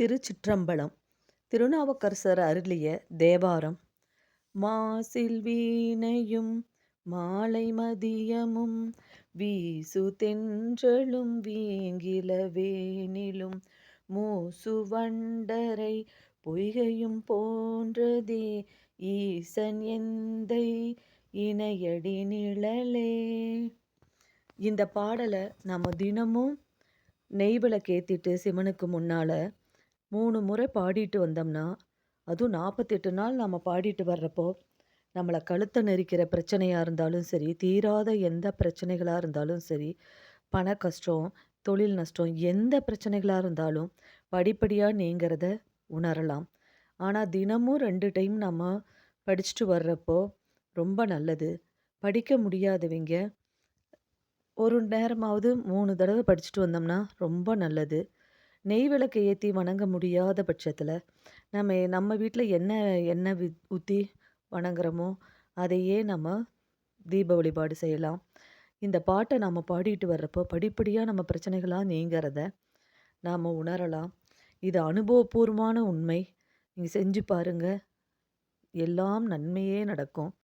திருச்சிற்றம்பலம். திருநாவுக்கரசர் அருளிய தேவாரம். மாசில் வீணையும் மாலை மதியமும் வீசு தென்றலும் வீங்கில வேனிலும் மூசு வண்டரை பொய்கையும் போன்றதே ஈசன் எந்தை இணையடி நிழலே. இந்த பாடலை நம்ம தினமும் நெய் விளக்கேற்றிட்டு சிவனுக்கு முன்னால் மூணு முறை பாடிட்டு வந்தோம்னா அதுவும் நாற்பத்தெட்டு நாள் நம்ம பாடிட்டு வர்றப்போ நம்மளை கழுத்தை நெரிக்கிற பிரச்சனையாக இருந்தாலும் சரி தீராத எந்த பிரச்சனைகளாக இருந்தாலும் சரி பண கஷ்டம் தொழில் நஷ்டம் எந்த பிரச்சனைகளாக இருந்தாலும் படிப்படியாக நீங்கிறத உணரலாம். ஆனால் தினமும் ரெண்டு டைம் நம்ம படிச்சுட்டு வர்றப்போ ரொம்ப நல்லது. படிக்க முடியாதவங்க ஒரு நேரமாவது மூணு தடவை படிச்சுட்டு வந்தோம்னா ரொம்ப நல்லது. நெய் விளக்கை ஏற்றி வணங்க முடியாத பட்சத்தில் நம்ம நம்ம வீட்டில் என்ன எண்ணெய் வி ஊற்றி வணங்குறோமோ அதையே நம்ம தீப வழிபாடு செய்யலாம். இந்த பாட்டை நம்ம பாடிட்டு வர்றப்போ படிப்படியாக நம்ம பிரச்சனைகளாக நீங்கிறத நாம் உணரலாம். இது அனுபவபூர்வமான உண்மை. நீங்கள் செஞ்சு பாருங்கள் எல்லாம் நன்மையே நடக்கும்.